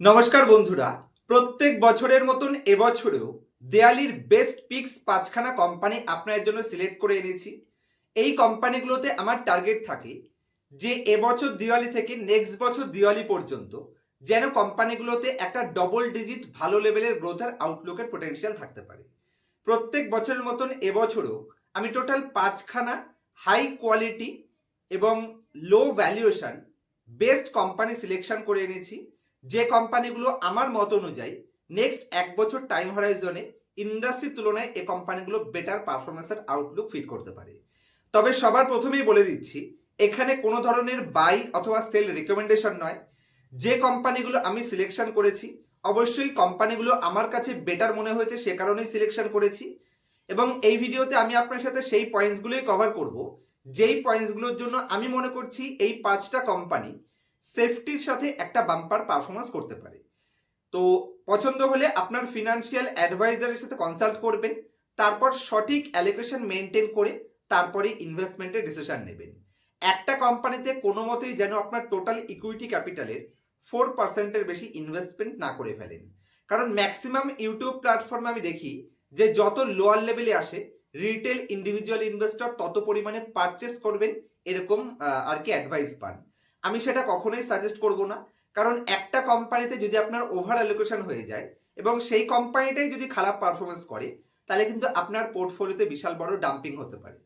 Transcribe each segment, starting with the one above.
নমস্কার বন্ধুরা। প্রত্যেক বছরের মতন এবছরেও দেয়ালির বেস্ট পিক্স পাঁচখানা কোম্পানি আপনার জন্য সিলেক্ট করে এনেছি। এই কোম্পানিগুলোতে আমার টার্গেট থাকে যে এবছর দিওয়ালি থেকে নেক্সট বছর দিওয়ালি পর্যন্ত যেন কোম্পানিগুলোতে একটা ডবল ডিজিট ভালো লেভেলের গ্রোথের আউটলুকের পোটেনশিয়াল থাকতে পারে। প্রত্যেক বছরের মতন এবছরও আমি টোটাল পাঁচখানা হাই কোয়ালিটি এবং low valuation best company selection করে এনেছি। যে কোম্পানিগুলো আমার মত অনুযায়ী নেক্সট এক বছর টাইম হরাইজনে ইন্ডাস্ট্রির তুলনায় এ কোম্পানিগুলো বেটার পারফরমেন্সের আউটলুক ফিট করতে পারে। তবে সবার প্রথমেই বলে দিচ্ছি, এখানে কোনো ধরনের বাই অথবা সেল রিকমেন্ডেশন নয়। যে কোম্পানিগুলো আমি সিলেকশন করেছি, অবশ্যই কোম্পানিগুলো আমার কাছে বেটার মনে হয়েছে সে কারণেই সিলেকশন করেছি। এবং এই ভিডিওতে আমি আপনার সাথে সেই পয়েন্টসগুলোই কভার করব। যেই পয়েন্টসগুলোর জন্য আমি মনে করছি এই পাঁচটা কোম্পানি সেফটির সাথে একটা বাম্পার পারফরমেন্স করতে পারে। তো পছন্দ হলে আপনার ফিনান্সিয়াল অ্যাডভাইজারের সাথে কনসাল্ট করবেন, তারপর সঠিক অ্যালোকেশন মেনটেন করে তারপরে ইনভেস্টমেন্টের ডিসিশন নেবেন। একটা কোম্পানিতে কোনো মতেই যেন আপনার টোটাল ইকুইটি ক্যাপিটালের ফোর পার্সেন্টের বেশি ইনভেস্টমেন্ট না করে ফেলেন। কারণ ম্যাক্সিমাম ইউটিউব প্ল্যাটফর্মে আমি দেখি যে যত লোয়ার লেভেলে আসে রিটেল ইন্ডিভিজুয়াল ইনভেস্টর তত পরিমাণে পারচেস করবেন, এরকম আর কি অ্যাডভাইস পান। আমি সেটা কখনোই সাজেস্ট করব না। কারণ একটা কোম্পানিতে যদি আপনার ওভার অ্যালোকেশন হয়ে যায় এবং সেই কোম্পানিটাই যদি খারাপ পারফরমেন্স করে, তাহলে কিন্তু আপনার পোর্টফোলিওতে বিশাল বড় ডাম্পিং হতে পারে।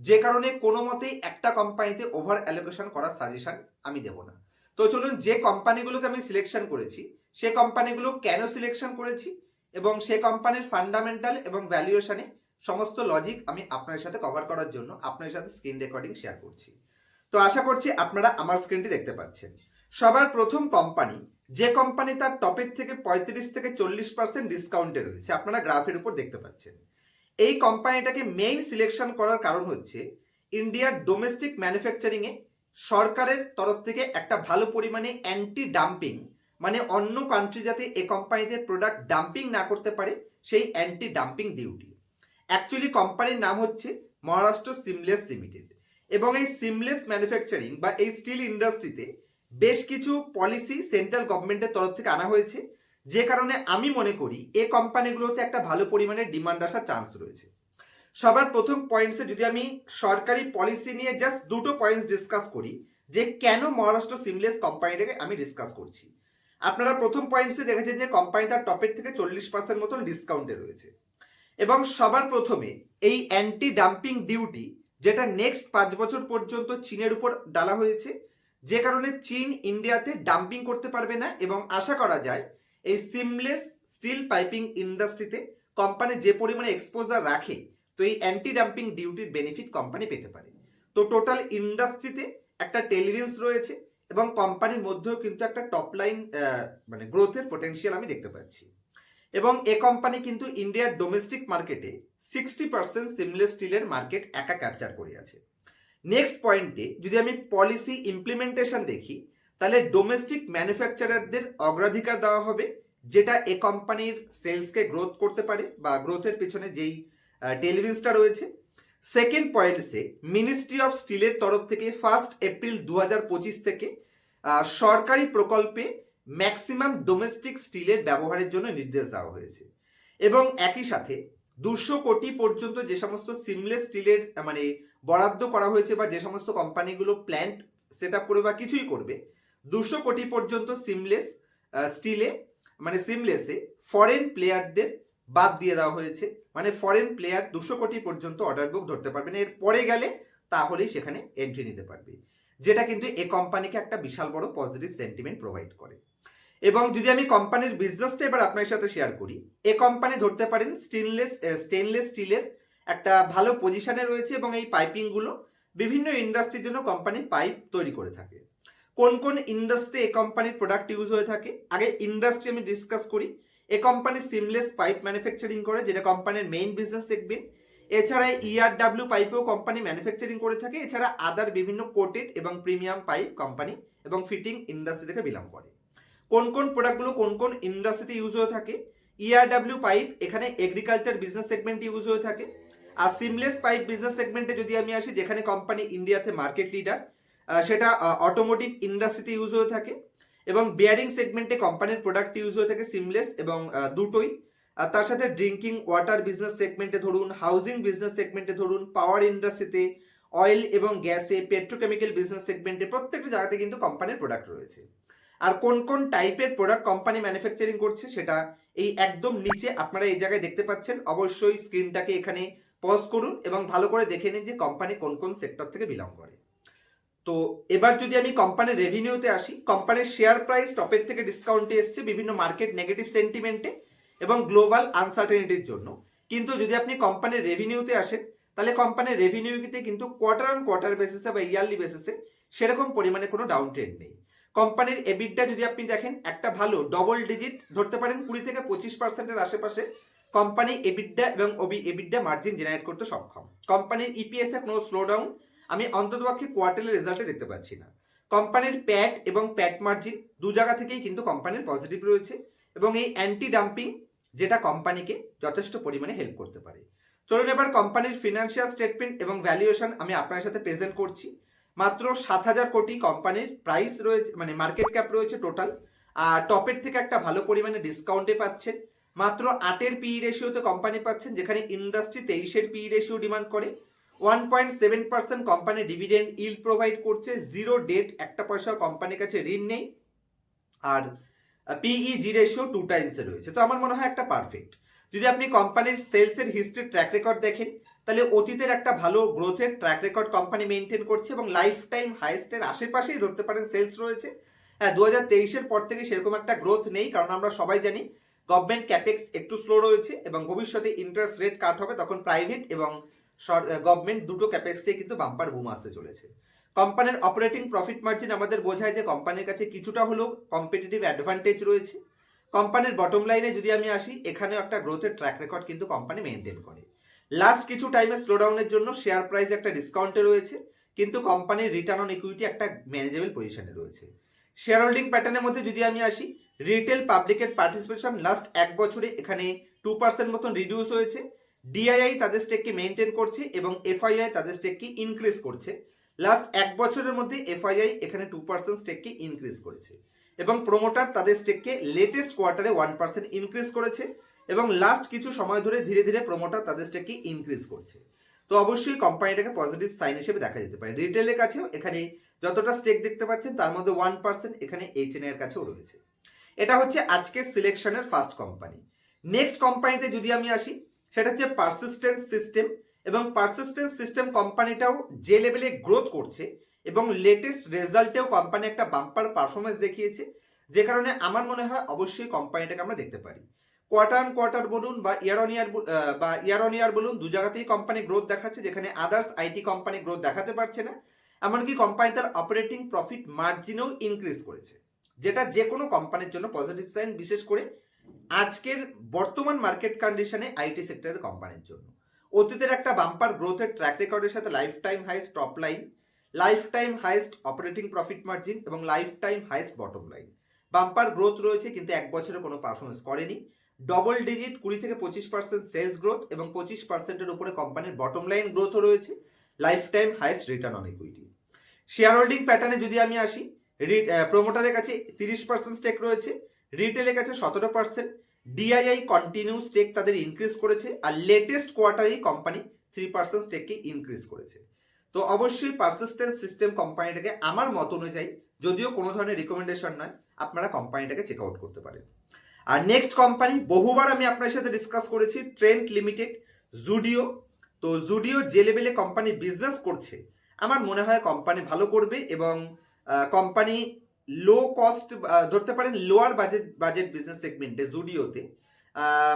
যে কারণে কোনো মতেই একটা কোম্পানিতে ওভার অ্যালোকেশন করার সাজেশন আমি দেব না। তো চলুন যে কোম্পানিগুলোকে আমি সিলেকশন করেছি, সে কোম্পানিগুলো কেন সিলেকশন করেছি এবং সে কোম্পানির ফান্ডামেন্টাল এবং ভ্যালুয়েশনে সমস্ত লজিক আমি আপনার সাথে কভার করার জন্য আপনার সাথে স্ক্রিন রেকর্ডিং শেয়ার করছি। তো আশা করছি আপনারা আমার স্ক্রিনটি দেখতে পাচ্ছেন। সবার প্রথম কোম্পানি যে কোম্পানি তার টপের থেকে পঁয়ত্রিশ থেকে চল্লিশ পার্সেন্ট ডিসকাউন্টে রয়েছে, আপনারা গ্রাফের উপর দেখতে পাচ্ছেন। এই কোম্পানিটাকে মেইন সিলেকশন করার কারণ হচ্ছে ইন্ডিয়ার ডোমেস্টিক ম্যানুফ্যাকচারিংয়ে সরকারের তরফ থেকে একটা ভালো পরিমাণে অ্যান্টি ডাম্পিং মানে অন্য কান্ট্রি যাতে এ কোম্পানিতে প্রোডাক্ট ডাম্পিং না করতে পারে, সেই অ্যান্টি ডাম্পিং ডিউটি অ্যাকচুয়ালি কোম্পানির নাম হচ্ছে মহারাষ্ট্র সিমলেস লিমিটেড এবং এই সিমলেস ম্যানুফ্যাকচারিং বা এই স্টিল ইন্ডাস্ট্রিতে বেশ কিছু পলিসি সেন্ট্রাল গভর্নমেন্টের তরফ থেকে আনা হয়েছে। যে কারণে আমি মনে করি এ কোম্পানিগুলোতে একটা ভালো পরিমাণে ডিমান্ড আসার চান্স রয়েছে। সবার প্রথম পয়েন্টসে যদি আমি সরকারি পলিসি নিয়ে জাস্ট দুটো পয়েন্টস ডিসকাস করি, যে কেন মহারাষ্ট্র সিমলেস কোম্পানিটাকে আমি ডিসকাস করছি। আপনারা প্রথম পয়েন্টসে দেখেছেন যে কোম্পানি তার টপের থেকে চল্লিশ পার্সেন্ট মতন ডিসকাউন্টে রয়েছে। এবং সবার প্রথমে এই অ্যান্টি ডাম্পিং ডিউটি যেটা নেক্সট পাঁচ বছর পর্যন্ত চীনের উপর ডালা হয়েছে। যে কারণে চীন ইন্ডিয়াতে ডাম্পিং করতে পারবে না এবং আশা করা যায় এই সিমলেস স্টিল পাইপিং ইন্ডাস্ট্রিতে কোম্পানি যে পরিমাণে এক্সপোজার রাখে, তো এই অ্যান্টি ডাম্পিং ডিউটির বেনিফিট কোম্পানি পেতে পারে। তো টোটাল ইন্ডাস্ট্রিতে একটা টেলিভিন্স রয়েছে এবং কোম্পানির মধ্যেও কিন্তু একটা টপ লাইন মানে গ্রোথের পোটেনশিয়াল আমি দেখতে পাচ্ছি। এবং এ কোম্পানি কিন্তু ইন্ডিয়ার ডোমেস্টিক মার্কেটে সিক্সটি পার্সেন্ট সিমলেস স্টিলের মার্কেট একা ক্যাপচার করে আছে। নেক্সট পয়েন্টে যদি আমি পলিসি ইমপ্লিমেন্টেশন দেখি, তাহলে ডোমেস্টিক ম্যানুফ্যাকচারারদের অগ্রাধিকার দেওয়া হবে, যেটা এ কোম্পানির সেলসকে গ্রোথ করতে পারে বা গ্রোথের পেছনে যেই টেলিভিশনটা রয়েছে। সেকেন্ড পয়েন্টসে মিনিস্ট্রি অফ স্টিলের তরফ থেকে ফার্স্ট এপ্রিল দু থেকে সরকারি প্রকল্পে ম্যাক্সিমাম ডোমেস্টিক স্টিলের ব্যবহারের জন্য নির্দেশ দেওয়া হয়েছে। এবং একই সাথে দুশো কোটি পর্যন্ত যে সমস্ত সিমলেস স্টিলের মানে বরাদ্দ করা হয়েছে বা যে সমস্ত কোম্পানিগুলো প্ল্যান্ট সেট আপ করবে বা কিছুই করবে, দুশো কোটি পর্যন্ত সিমলেস স্টিলে মানে সিমলেসে ফরেন প্লেয়ারদের বাদ দিয়ে দেওয়া হয়েছে। মানে ফরেন প্লেয়ার দুশো কোটি পর্যন্ত অর্ডার বুক ধরতে পারবেন এর পরে গেলে তাহলেই সেখানে এন্ট্রি নিতে পারবে। যেটা কিন্তু এ কোম্পানিকে একটা বিশাল বড় পজিটিভ সেন্টিমেন্ট প্রোভাইড করে। এবং যদি আমি কোম্পানির বিজনেসটা এবার আপনার সাথে শেয়ার করি, এ কোম্পানি ধরতে পারেন স্টেনলেস স্টেনলেস স্টিলের একটা ভালো পজিশনে রয়েছে এবং এই পাইপিংগুলো বিভিন্ন ইন্ডাস্ট্রির জন্য কোম্পানি পাইপ তৈরি করে থাকে। কোন কোন ইন্ডাস্ট্রি এ কোম্পানির প্রোডাক্ট ইউজ হয়ে থাকে? আগে ইন্ডাস্ট্রি আমি ডিসকাস করি। এ কোম্পানি সিমলেস পাইপ ম্যানুফ্যাকচারিং করে, যেটা কোম্পানির মেইন বিজনেস সেগমেন্ট এছাড়া E ইআরডাব্লিউ পাইপেও কোম্পানি ম্যানুফ্যাকচারিং করে থাকে, এছাড়া আদার বিভিন্ন কোটেড এবং প্রিমিয়াম পাইপ কোম্পানি এবং ফিটিং ইন্ডাস্ট্রি থেকে বিলং করে। কোন কোন প্রোডাক্টগুলো কোন কোন ইন্ডাস্ট্রিতে ইউজ হয়ে থাকে? ইআরডাব্লিউ পাইপ এখানে এগ্রিকালচার বিজনেস সেগমেন্টে ইউজ হয়ে থাকে। আর সিমলেস পাইপ বিজনেস সেগমেন্টে যদি আমি আসি, যেখানে কোম্পানি ইন্ডিয়াতে মার্কেট লিডার সেটা অটোমোটিভ ইন্ডাস্ট্রিতে ইউজ হয়ে থাকে। এবং বিয়ারিং সেগমেন্টে কোম্পানির প্রোডাক্ট ইউজ হয়ে থাকে সিমলেস এবং দুটোই। তার সাথে ড্রিঙ্কিং ওয়াটার বিজনেস সেগমেন্টে ধরুন হাউজিং বিজনেস সেগমেন্টে ধরুন পাওয়ার ইন্ডাস্ট্রিতে অয়েল এবং গ্যাসে পেট্রোকেমিক্যাল বিজনেস সেগমেন্টে প্রত্যেকটা জায়গাতে কিন্তু কোম্পানির প্রোডাক্ট রয়েছে। আর কোন কোন টাইপের প্রোডাক্ট কোম্পানি ম্যানুফ্যাকচারিং করছে সেটা এই একদম নিচে আপনারা এই জায়গায় দেখতে পাচ্ছেন। অবশ্যই স্ক্রিনটাকে এখানে পজ করুন এবং ভালো করে দেখে নিন যে কোম্পানি কোন কোন সেক্টর থেকে বিলং করে। তো এবার যদি আমি কোম্পানির রেভিনিউতে আসি কোম্পানির শেয়ার প্রাইস টপের থেকে ডিসকাউন্টে এসছে, বিভিন্ন মার্কেট নেগেটিভ সেন্টিমেন্টে এবং গ্লোবাল আনসার্টেনিটির জন্য। কিন্তু যদি আপনি কোম্পানির রেভিনিউতে আসেন, তাহলে কোম্পানির রেভিনিউতে কিন্তু কোয়ার্টার অন কোয়ার্টার বেসিসে বা ইয়ারলি বেসিসে সেরকম পরিমাণে কোনো ডাউন ট্রেন্ড নেই। কোম্পানির এবিডটা যদি আপনি দেখেন, একটা ভালো ডবল ডিজিট ধরতে পারেন, কুড়ি থেকে পঁচিশ পার্সেন্টের আশেপাশে কোম্পানি এবিডা এবং ওবি এবিডা মার্জিন জেনারেট করতে সক্ষম। কোম্পানির ইপিএস এ কোনো স্লো ডাউন আমি অন্ততপক্ষে কোয়ার্টারলি রেজাল্টে দেখতে পাচ্ছি না। কোম্পানির প্যাট এবং প্যাট মার্জিন দু জায়গা থেকেই কিন্তু কোম্পানির পজিটিভ রয়েছে এবং এই অ্যান্টি ডাম্পিং যেটা কোম্পানিকে যথেষ্ট পরিমাণে হেল্প করতে পারে। চলুন এবার কোম্পানির ফিনান্সিয়াল স্টেটমেন্ট এবং ভ্যালুয়েশন আমি আপনার সাথে প্রেজেন্ট করছি। মাত্র সাত হাজার কোটি কোম্পানির প্রাইস রয়েছে মানে মার্কেট ক্যাপ রয়েছে টোটাল আর টপের থেকে একটা ভালো পরিমাণে ডিসকাউন্টে পাচ্ছেন। মাত্র আটের পি রেশিওতে কোম্পানি পাচ্ছেন, যেখানে ইন্ডাস্ট্রি তেইশের পি রেশিও ডিমান্ড করে। One point seven percent company dividend yield provide করছে। জিরো ডেট একটা পয়সা কোম্পানির কাছে ঋণ নেই। আর পিই জি রেশিও টু টাইমসে রয়েছে। তো আমার মনে হয় একটা পারফেক্ট যদি আপনি কোম্পানির সেলসের হিস্ট্রি ট্র্যাক রেকর্ড দেখেন, তাহলে অতীতের একটা ভালো গ্রোথের ট্র্যাক রেকর্ড কোম্পানি মেনটেন করছে এবং লাইফ টাইম হাইস্টের আশেপাশেই ধরতে পারেন সেলস রয়েছে। হ্যাঁ দু হাজার তেইশের পর থেকে সেরকম একটা গ্রোথ নেই, কারণ আমরা সবাই জানি গভর্নমেন্ট ক্যাপেক্স একটু স্লো রয়েছে এবং ভবিষ্যতে ইন্টারেস্ট রেট কাট হবে, তখন প্রাইভেট এবং গভর্নমেন্ট দুটো ক্যাপেক্সে কিন্তু বাম্পার বুম আসতে চলেছে। কোম্পানির অপারেটিং প্রফিট মার্জিন আমাদের বোঝায় যে কোম্পানির কাছে কিছুটা হলেও কম্পিটিটিভ অ্যাডভান্টেজ রয়েছে। কোম্পানির বটম লাইনে যদি আমি আসি, এখানেও একটা গ্রোথের ট্র্যাক রেকর্ড কিন্তু কোম্পানি মেনটেন করে। লাস্ট কিছু টাইমে স্লোডাউনের জন্য শেয়ার প্রাইস একটা ডিসকাউন্টে রয়েছে, কিন্তু কোম্পানির রিটার্ন অন ইকুইটি একটা ম্যানেজেবল পজিশনে রয়েছে। শেয়ার হোল্ডিং প্যাটার্নের মধ্যে যদি আমি আসি রিটেল পাবলিকের পার্টিসিপেশন লাস্ট এক বছরে এখানে টু পার্সেন্ট মতন রিডিউস হয়েছে। ডিআইআই তাদের স্টেককে মেনটেন করছে এবং এফআইআই তাদের স্টেককে ইনক্রিজ করছে। লাস্ট এক বছরের মধ্যে এফআইআই এখানে টু পার্সেন্ট স্টেককে ইনক্রিজ করেছে। এবং প্রোমোটার তাদের স্টেককে লেটেস্ট কোয়ার্টারে ওয়ান পার্সেন্ট ইনক্রিজ করেছে এবং লাস্ট কিছু সময় ধরে ধীরে ধীরে প্রোমোটার তাদের স্টেককে ইনক্রিজ করছে। তো অবশ্যই কোম্পানিটাকে পজিটিভ সাইন হিসেবে দেখা যেতে পারে। রিটেলের কাছেও এখানে যতটা স্টেক দেখতে পাচ্ছেন, তার মধ্যে ওয়ান পার্সেন্ট এখানে এইচ এন এর কাছেও রয়েছে। এটা হচ্ছে আজকের সিলেকশনের ফার্স্ট কোম্পানি নেক্সট কোম্পানিতে যদি আমি আসি, সেটা হচ্ছে পারসিস্টেন্স সিস্টেম এবং পারসিস্টেন্স সিস্টেম কোম্পানিটাও যে লেভেলে গ্রোথ করছে এবং লেটেস্ট রেজাল্টেও কোম্পানি একটা বাম্পার পারফরমেন্স দেখিয়েছে, যে কারণে আমার মনে হয় অবশ্যই কোম্পানিটাকে আমরা দেখতে পারি। কোয়ার্টার অন কোয়ার্টার বলুন বা ইয়ার অন ইয়ার বা ইয়ার অন ইয়ার বলুন, দু জায়গাতেই কোম্পানি গ্রোথ দেখাচ্ছে, যেখানে আদার্স আইটি কোম্পানি গ্রোথ দেখাতে পারছে না। এমনকি কোম্পানি তার অপারেটিং প্রফিট মার্জিনও ইনক্রিজ করেছে, যেটা যে কোনো কোম্পানির জন্য পজিটিভ সাইন বিশেষ করে আজকের বর্তমান মার্কেট কন্ডিশনে আইটি সেক্টরের কোম্পানির জন্য। অতীতের একটা বাম্পার গ্রোথের ট্র্যাক রেকর্ডের সাথে life time highest top line life time highest operating profit margin এবং life time highest bottom line bumper growth রয়েছে কিন্তু এক বছরে কোনো পারফরমেন্স করেনি। ডবল ডিজিট কুড়ি থেকে পঁচিশ পার্সেন্ট সেলস গ্রোথ এবং পঁচিশ পার্সেন্টের উপরে কোম্পানির বটম লাইন গ্রোথও রয়েছে। Life time highest return on equity share holding প্যাটার্নে যদি আমি আসি প্রোমোটারের কাছে তিরিশ পার্সেন্ট স্টেক রয়েছে রিটেলের কাছে সতেরো পার্সেন্ট ডিআইআই কন্টিনিউ স্টেক তাদের ইনক্রিজ করেছে আর লেটেস্ট কোয়ার্টারেই কোম্পানি থ্রি পার্সেন্ট স্টেককে ইনক্রিজ করেছে। তো অবশ্যই পারসিস্টেন্স সিস্টেম কোম্পানিটাকে আমার মত অনুযায়ী যদিও কোনো ধরনের রিকমেন্ডেশন নয়, আপনারা কোম্পানিটাকে চেক আউট করতে পারেন। আর নেক্সট কোম্পানি বহুবার আমি আপনার সাথে ডিসকাস করেছি ট্রেন্ড লিমিটেড জুডিও তো জুডিও যে লেভেলে কোম্পানি বিজনেস করছে, আমার মনে হয় কোম্পানি ভালো করবে এবং কোম্পানি লো কস্ট ধরতে পারেন লোয়ার বাজেট বাজেট বিজনেস সেগমেন্টে জুডিওতে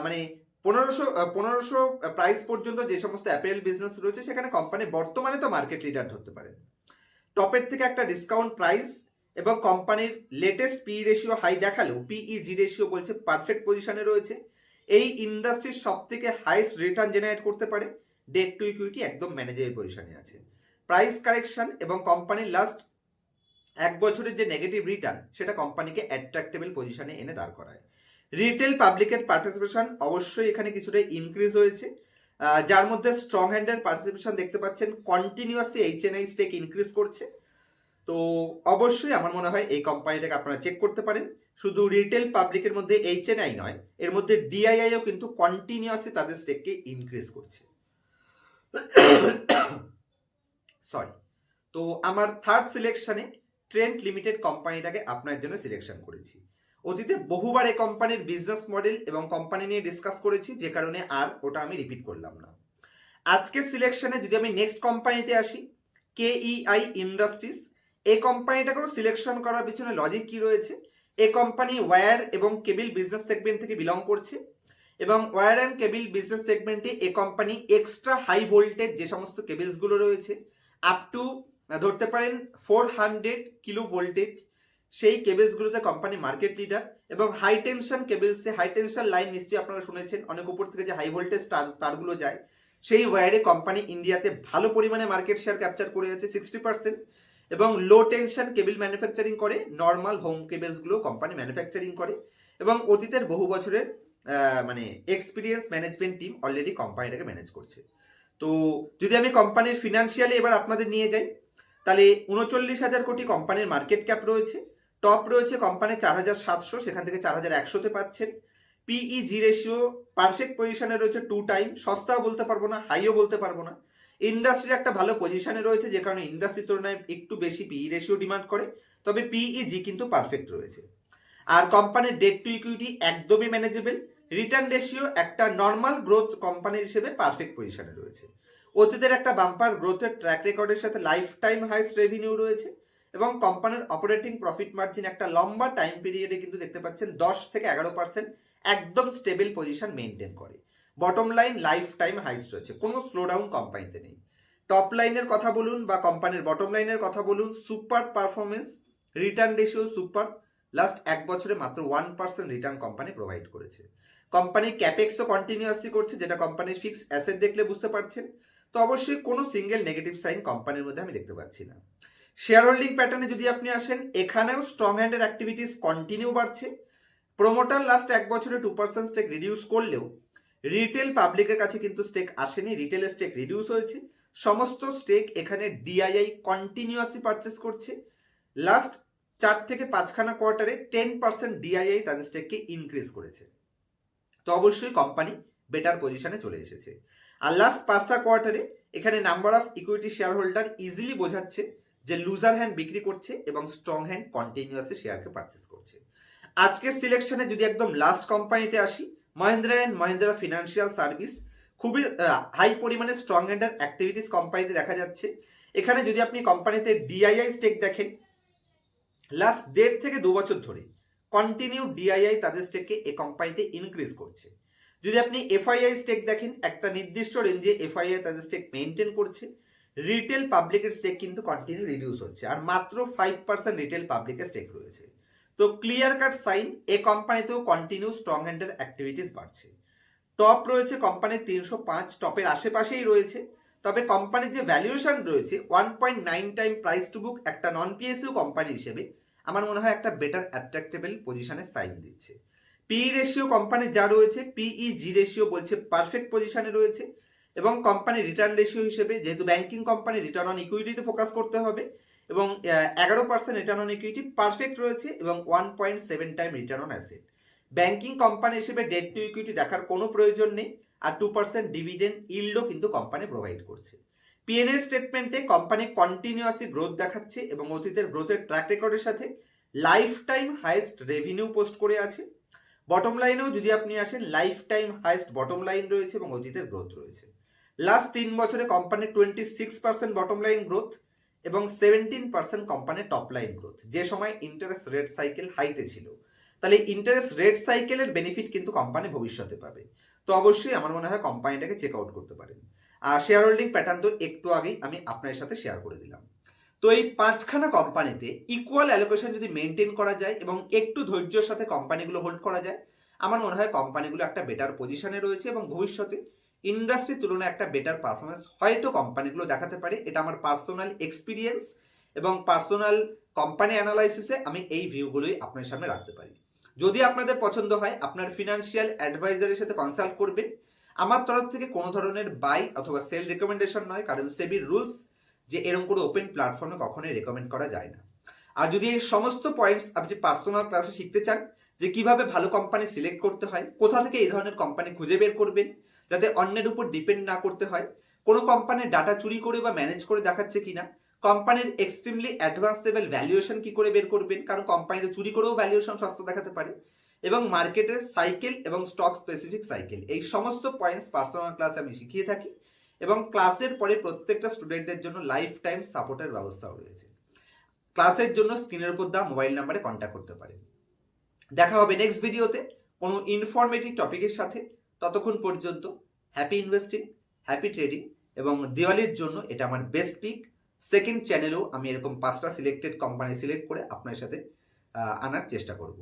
মানে পনেরোশো পনেরোশো প্রাইস পর্যন্ত যে সমস্ত অ্যাপেল বিজনেস রয়েছে, সেখানে কোম্পানি বর্তমানে তো মার্কেট লিডার ধরতে পারেন। টপের থেকে একটা ডিসকাউন্ট প্রাইস এবং কোম্পানির লেটেস্ট পি রেশিও হাই দেখালেও পিই জি রেশিও বলছে পারফেক্ট পজিশনে রয়েছে। এই ইন্ডাস্ট্রির সব থেকে হাইস্ট রিটার্ন জেনারেট করতে পারে। ডেট টু ইকুইটি একদম ম্যানেজেবল পজিশনে আছে। প্রাইস কারেকশন এবং কোম্পানির লাস্ট এক বছরের যে নেগেটিভ রিটার্ন সেটা কোম্পানিকে অ্যাট্রাক্টেবল পজিশনে এনে দাঁড় করায়। রিটেল পাবলিকের পার্টিসিপেশন অবশ্যই এখানে কিছুটা ইনক্রিজ হয়েছে। যার মধ্যে স্ট্রং হ্যান্ডের পার্টিসিপেশন দেখতে পাচ্ছেন continuously H N I stake increase করছে। তো তো অবশ্যই আমার মনে হয় এই কোম্পানিটাকে আপনারা চেক করতে পারেন। শুধু রিটেল পাবলিকের মধ্যে এইচএনআই নয়, এর মধ্যে ডিআইআইও কিন্তু কন্টিনিউয়াসলি তাদের স্টেককে ইনক্রিজ করছে। সরি তো আমার থার্ড সিলেকশনে ট্রেন্ড লিমিটেড কোম্পানিটাকে আপনার জন্য সিলেকশন করেছি। অতীতে বহুবার এই কোম্পানির বিজনেস মডেল এবং কোম্পানি নিয়ে ডিসকাস করেছি, যে কারণে আর ওটা আমি রিপিট করলাম না। আজকের সিলেকশনে যদি আমি নেক্সট কোম্পানিতে আসি কে কেইআই ইন্ডাস্ট্রিজ এই কোম্পানিটাকেও সিলেকশন করার পিছনে লজিক কি রয়েছে? এ কোম্পানি ওয়্যার এবং কেবিল বিজনেস সেগমেন্ট থেকে বিলং করছে এবং ওয়্যার অ্যান্ড কেবিল বিজনেস সেগমেন্টে এ কোম্পানি এক্সট্রা হাই ভোল্টেজ যে সমস্ত কেবিলসগুলো রয়েছে আপ টু ধরতে পারেন ফোর হান্ড্রেড কিলো ভোল্টেজ সেই কেবেলসগুলোতে কোম্পানি মার্কেট লিডার এবং হাই টেনশন কেবেলসে হাই টেনশন লাইন নিশ্চয়ই আপনারা শুনেছেন, অনেক উপর থেকে যে হাই ভোল্টেজ তার তারগুলো যায়, সেই ওয়্যারে কোম্পানি ইন্ডিয়াতে ভালো পরিমাণে মার্কেট শেয়ার ক্যাপচার করে যাচ্ছে সিক্সটি পার্সেন্ট এবং লো টেনশন কেবিল ম্যানুফ্যাকচারিং করে নর্মাল হোম কেবেলসগুলো কোম্পানি ম্যানুফ্যাকচারিং করে এবং অতীতের বহু বছরের মানে এক্সপিরিয়েন্স ম্যানেজমেন্ট টিম অলরেডি কোম্পানিটাকে ম্যানেজ করছে। তো যদি আমি কোম্পানির ফিনান্সিয়ালি এবার আপনাদের নিয়ে যাই তাহলে উনচল্লিশ হাজার কোটি কোম্পানির মার্কেট ক্যাপ রয়েছে। টপ রয়েছে কোম্পানি চার হাজার সাতশো, সেখান থেকে চার হাজার একশোতে পাচ্ছেন। পিই জি রেশিও পারফেক্ট পজিশনে রয়েছে টু টাইম সস্তাও বলতে পারব না হাইও বলতে পারব না। ইন্ডাস্ট্রির একটা ভালো পজিশনে রয়েছে, যে কারণে ইন্ডাস্ট্রির তুলনায় একটু বেশি পিই রেশিও ডিমান্ড করে। তবে পিই জি কিন্তু পারফেক্ট রয়েছে। আর কোম্পানির ডেট টু ইকুইটি একদমই ম্যানেজেবল রিটার্ন রেশিও একটা নর্মাল গ্রোথ কোম্পানি হিসেবে পারফেক্ট পজিশনে রয়েছে। অতীতের একটা বাম্পার গ্রোথের ট্র্যাক রেকর্ডের সাথে লাইফ টাইম হাইস্ট রেভিনিউ রয়েছে এবং কোম্পানির অপারেটিং প্রফিট মার্জিন একটা লম্বা টাইম পিরিয়ডে কিন্তু দেখতে পাচ্ছেন দশ থেকে এগারো পার্সেন্ট একদম স্টেবল পজিশন মেনটেন করে। Bottom line life time highest রয়েছে। কোনো স্লোডাউন কোম্পানিতে নেই। টপ লাইনের কথা বলুন বা কোম্পানির বটম লাইনের কথা বলুন super performance return ratio super last এক বছরে মাত্র one percent return company provide করেছে। কোম্পানি ক্যাপেক্সও কন্টিনিউয়াসলি করছে, যেটা কোম্পানির ফিক্স অ্যাসেট দেখলে বুঝতে পারছেন। তো অবশ্যই কোনো সিঙ্গেল নেগেটিভ সাইন কোম্পানির মধ্যে আমি দেখতে পাচ্ছি না। শেয়ার হোল্ডিং প্যাটার্নে যদি আপনি আসেন, এখানেও স্ট্রং হ্যান্ডের অ্যাক্টিভিটিস কন্টিনিউ বাড়ছে। প্রোমোটার লাস্ট এক বছরে টু পার্সেন্ট স্টেক রিডিউস করলেও রিটেল পাবলিকের কাছে কিন্তু স্টেক আসেনি রিটেল স্টেক রিডিউস হয়েছে। সমস্ত স্টেক এখানে ডিআইআই কন্টিনিউয়াসলি পারচেস করছে। লাস্ট চার থেকে পাঁচখানা কোয়ার্টারে টেন পার্সেন্ট ডিআইআই তাদের স্টেককে ইনক্রিজ করেছে। তো অবশ্যই কোম্পানি বেটার পজিশনে চলে এসেছে। আর লাস্ট পাঁচটা কোয়ার্টারে এখানে number of equity share holder easily বোঝাচ্ছে যে লুজার হ্যান্ড বিক্রি করছে এবং স্ট্রং হ্যান্ড কন্টিনিউয়াসলি শেয়ারকে পারচেস করছে। আজকের সিলেকশনে যদি একদম লাস্ট কোম্পানিতে আসি Mahindra and Mahindra financial service খুবই হাই পরিমাণে স্ট্রং হ্যান্ডের অ্যাক্টিভিটিস কোম্পানিতে দেখা যাচ্ছে। এখানে যদি আপনি কোম্পানিতে ডিআইআই স্টেক দেখেন লাস্ট দেড় থেকে দু বছর ধরে কন্টিনিউ ডিআইআই তাদের স্টেককে এ কোম্পানিতে ইনক্রিজ করছে। যদি আপনি এফআইআই স্টেক দেখেন, একটা নির্দিষ্ট রেঞ্জে এফআইআই তাদের স্টেক মেনটেন করছে রিটেল পাবলিকের স্টেক কিন্তু কন্টিনিউ রিডিউস হচ্ছে, আর মাত্র ফাইভ পার্সেন্ট রিটেল পাবলিকের স্টেক রয়েছে। তো ক্লিয়ার কাট সাইন এ কোম্পানিতেও কন্টিনিউ স্ট্রং হ্যান্ডের অ্যাক্টিভিটিস বাড়ছে। টপ রয়েছে কোম্পানির তিনশো পাঁচ টপের আশেপাশেই রয়েছে। তবে কোম্পানির যে ভ্যালুয়েশন রয়েছে one point nine time price to book একটা নন পিএসইউ কোম্পানি হিসেবে, আমার মনে হয় একটা বেটার অ্যাট্রাক্টেবল পজিশনে সাইন দিচ্ছে। পি রেশিও কোম্পানির যা রয়েছে পিই জি রেশিও বলছে পারফেক্ট পজিশনে রয়েছে এবং কোম্পানির রিটার্ন রেশিও হিসেবে যেহেতু ব্যাংকিং কোম্পানি রিটার্ন অন ইকুইটিতে ফোকাস করতে হবে এবং এগারো percent return on equity perfect রয়েছে এবং one point seven time return on asset banking company হিসেবে ডেট টু ইকুইটি দেখার কোনো প্রয়োজন নেই আর টু পার্সেন্ট ডিভিডেন্ড ইল্ডও কিন্তু কোম্পানি প্রোভাইড করছে। পিএনএল স্টেটমেন্টে কোম্পানি কন্টিনিউয়াসলি গ্রোথ দেখাচ্ছে এবং অতীতের গ্রোথের ট্র্যাক রেকর্ডের সাথে life time highest revenue post করে আছে। বটম লাইনেও যদি আপনি আসেন life time highest bottom line রয়েছে এবং অতীতের গ্রোথ রয়েছে। লাস্ট তিন বছরে কোম্পানির twenty six percent bottom line growth এবং সেভেন্টিন পার্সেন্ট কোম্পানির টপ লাইন গ্রোথ যে সময় ইন্টারেস্ট রেট সাইকেল হাইতে ছিল। তাহলে ইন্টারেস্ট রেট সাইকেলের বেনিফিট কিন্তু কোম্পানি ভবিষ্যতে পাবে। তো অবশ্যই আমার মনে হয় কোম্পানিটাকে চেক আউট করতে পারেন। আর শেয়ার হোল্ডিং প্যাটার্ন তো একটু আগেই আমি আপনার সাথে শেয়ার করে দিলাম। তো এই পাঁচখানা কোম্পানিতে ইকুয়াল অ্যালোকেশন যদি মেনটেন করা যায় এবং একটু ধৈর্যের সাথে কোম্পানিগুলো হোল্ড করা যায়, আমার মনে হয় কোম্পানিগুলো একটা বেটার পজিশনে রয়েছে এবং ভবিষ্যতে ইন্ডাস্ট্রির তুলনায় একটা বেটার পারফরমেন্স হয়তো কোম্পানিগুলো দেখাতে পারে। এটা আমার পার্সোনাল এক্সপিরিয়েন্স এবং পার্সোনাল কোম্পানি অ্যানালাইসিসে আমি এই ভিউগুলোই আপনার সামনে রাখতে পারি। যদি আপনাদের পছন্দ হয়, আপনার ফিনান্সিয়াল অ্যাডভাইজারের সাথে কনসাল্ট করবেন। আমার তরফ থেকে কোনো ধরনের বাই অথবা সেল রেকমেন্ডেশন নয়, কারণ সেবির রুলস যে এরকম করে ওপেন প্ল্যাটফর্মে কখনোই রেকমেন্ড করা যায় না। আর যদি এই সমস্ত পয়েন্টস আপনি পার্সোনাল ক্লাসে শিখতে চান, যে কীভাবে ভালো কোম্পানি সিলেক্ট করতে হয়, কোথা থেকে এই ধরনের কোম্পানি খুঁজে বের করবেন, যাতে অন্যের উপর ডিপেন্ড না করতে হয়, কোনো কোম্পানির ডাটা চুরি করে বা ম্যানেজ করে দেখাচ্ছে কিনা কোম্পানির এক্সট্রিমলি অ্যাডভান্স লেভেল ভ্যালুয়েশন কি করে বের করবেন, কারণ কোম্পানিতে চুরি করেও ভ্যালুয়েশন সস্তা দেখাতে পারে, এবং মার্কেটের সাইকেল এবং স্টক স্পেসিফিক সাইকেল এই সমস্ত পয়েন্টস পার্সোনাল ক্লাসে আমি শিখিয়ে থাকি। এবং ক্লাসের পরে প্রত্যেকটা স্টুডেন্টের জন্য লাইফ টাইম সাপোর্টের ব্যবস্থাও রয়েছে। ক্লাসের জন্য স্ক্রিনের উপর দেওয়া মোবাইল নাম্বারে কন্ট্যাক্ট করতে পারেন। দেখা হবে নেক্সট ভিডিওতে কোনো ইনফরমেটিভ টপিকের সাথে। ততক্ষণ পর্যন্ত হ্যাপি ইনভেস্টিং হ্যাপি ট্রেডিং এবং দিওয়ালির জন্য এটা আমার বেস্ট পিক সেকেন্ড চ্যানেলেও আমি এরকম পাঁচটা সিলেক্টেড কোম্পানি সিলেক্ট করে আপনার সাথে আনার চেষ্টা করব।